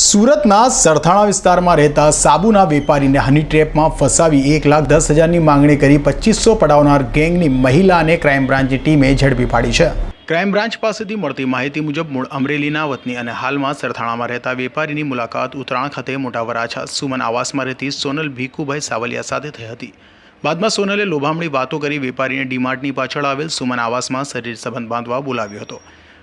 સુરતના સરથાણા વિસ્તારમાં રહેતા સાબુના વેપારીને હની ટ્રેપમાં ફસાવી એક લાખ દસ હજારની માંગણી કરી પચીસો પડાવનાર ગેંગની મહિલાને ક્રાઇમ બ્રાન્ચની ટીમે ઝડપી પાડી છે. ક્રાઇમ બ્રાન્ચ પાસેથી મળતી માહિતી મુજબ મૂળ અમરેલીના વતની અને હાલમાં સરથાણામાં રહેતા વેપારીની મુલાકાત ઉત્તરાણ ખાતે મોટા વરાછા સુમન આવાસમાં રહેતી સોનલ ભીખુભાઈ સાવલિયા સાથે થઈ હતી. બાદમાં સોનલે લોભામણી વાતો કરી વેપારીને ડીમાર્ટની પાછળ આવેલ સુમન આવાસમાં શરીર સંબંધ બાંધવા બોલાવ્યો હતો.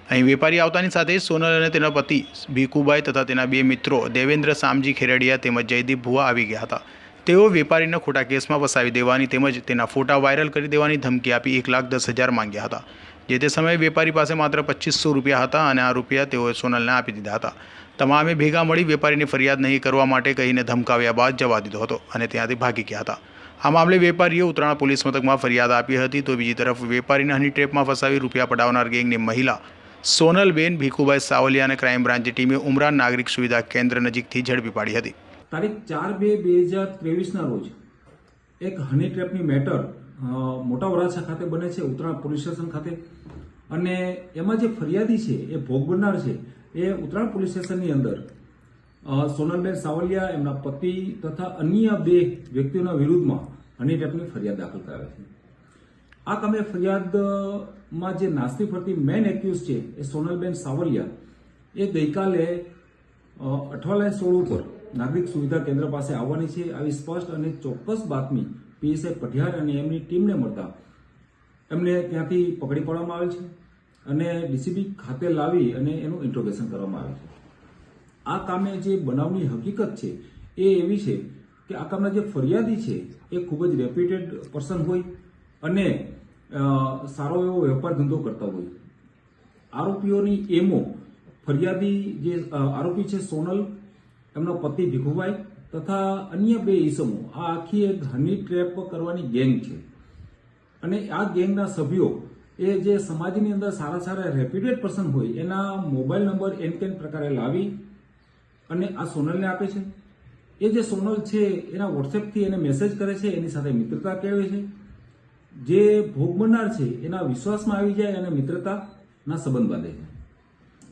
અહીં વેપારી આવતાની સાથે સોનલ અને તેના પતિ ભીખુભાઈ તથા તેના બે મિત્રો દેવેન્દ્ર સામજી ખેરડિયા તેમજ જયદીપ ભુવા આવી ગયા હતા. તેઓ વેપારીને ખોટા કેસમાં ફસાવી દેવાની તેમજ તેના ફોટા વાયરલ કરી દેવાની ધમકી આપી એક લાખ દસ હજાર માંગ્યા હતા. જે તે સમયે વેપારી પાસે માત્ર પચીસો રૂપિયા હતા અને આ રૂપિયા તેઓએ સોનલને આપી દીધા હતા. તમામે ભેગા મળી વેપારીની ફરિયાદ નહીં કરવા માટે કહીને ધમકાવ્યા બાદ જવા દીધો હતો અને ત્યાંથી ભાગી ગયા હતા. આ મામલે વેપારીએ ઉત્તરાયણ પોલીસ મથકમાં ફરિયાદ આપી હતી તો બીજી તરફ વેપારીને હની ટ્રેપમાં ફસાવી રૂપિયા પડાવનાર ગેંગની મહિલા સોનલબેન ભીખુભાઈ સાવલિયા અને ક્રાઇમ બ્રાન્ચની ટીમે ઉમરાન નાગરિક સુવિધા કેન્દ્ર નજીકથી ઝડપી પાડી હતી. તારીખ ચાર બે બે હજાર ત્રેવીસના રોજ એક હની ટ્રેપની મેટર મોટા વરાછા ખાતે બને છે, ઉત્તરાયણ પોલીસ સ્ટેશન ખાતે. અને એમાં જે ફરિયાદી છે, એ ભોગ બનનાર છે, એ ઉત્તરાયણ પોલીસ સ્ટેશનની અંદર સોનલબેન સાવલિયા, એમના પતિ તથા અન્ય બે વ્યક્તિઓના વિરુદ્ધમાં હની ટ્રેપની ફરિયાદ દાખલ કરાવે છે. આ કામે ફરિયાદમાં જે નાસ્તી ફરતી મેન એક્યુઝ છે એ સોનલબેન સાવલિયા, એ ગઈકાલે અઠવાલાય સોળ ઉપર નાગરિક સુવિધા કેન્દ્ર પાસે આવવાની છે. આવી સ્પષ્ટ અને ચોક્કસ બાતમી પીએસઆઈ પઢિયાર અને એમની ટીમને મળતા એમને ત્યાંથી પકડી પાડવામાં આવે છે અને ડીસીબી ખાતે લાવી અને એનું ઇન્ટ્રોગેશન કરવામાં આવે છે. આ કામે જે બનાવની હકીકત છે એ એવી છે કે આ કામના જે ફરિયાદી છે એ ખૂબ જ રેપ્યુટેડ પર્સન હોય અને સારો એવો વેપાર ધંધો કરતા હોય. આરોપીઓની એમો, ફરિયાદી જે આરોપી છે સોનલ એમનો પતિ ભીખુભાઈ તથા અન્ય બે ઈસમો. આ આખી એક હની ટ્રેપ કરવાની ગેંગ છે. અને આ ગેંગના સભ્યો એ જે સમાજની અંદર સારા સારા રેપ્યુટેડ પર્સન હોય, એના મોબાઈલ નંબર એન કેન પ્રકારે લાવી અને આ સોનલને આપે છે. એ જે સોનલ છે, એના વોટ્સએપથી એને મેસેજ કરે છે, એની સાથે મિત્રતા કેળવે છે. જે ભોગ બનનાર છે, એના વિશ્વાસમાં આવી જાય અને મિત્રતાના સંબંધ બાંધે છે.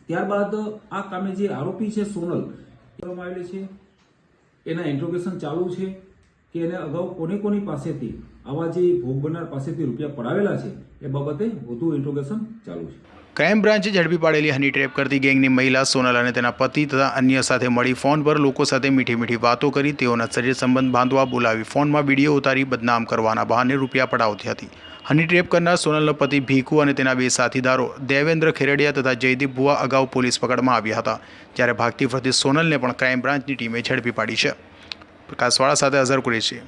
ત્યારબાદ આ કામે જે આરોપી છે સોનલ, કરવામાં આવેલી છે, એના ઇન્ટ્રોગેશન ચાલુ છે. કે એને અગાઉ કોની કોની પાસેથી આવા જે ભોગ બનનાર પાસેથી રૂપિયા પડાવેલા છે, એ બાબતે વધુ ઇન્ટ્રોગેશન ચાલુ છે. ક્રાઇમ બ્રાન્ચે ઝડપી પાડેલી હની ટ્રેપ કરતી ગેંગની મહિલા સોનલ અને તેના પતિ તથા અન્ય સાથે મળી ફોન પર લોકો સાથે મીઠી મીઠી વાતો કરી તેઓના શરીર સંબંધ બાંધવા બોલાવી ફોનમાં વીડિયો ઉતારી બદનામ કરવાના બહાને રૂપિયા પડાવતી હતી. હની ટ્રેપ કરનાર સોનલનો પતિ ભીખુ અને તેના બે સાથીદારો દેવેન્દ્ર ખેરડિયા તથા જયદીપ ભુવા અગાઉ પોલીસ પકડમાં આવ્યા હતા, જ્યારે ભાગતી ફરતી સોનલને પણ ક્રાઇમ બ્રાન્ચની ટીમે ઝડપી પાડી છે. પ્રકાશવાળા સાથે અઝર કુરેશી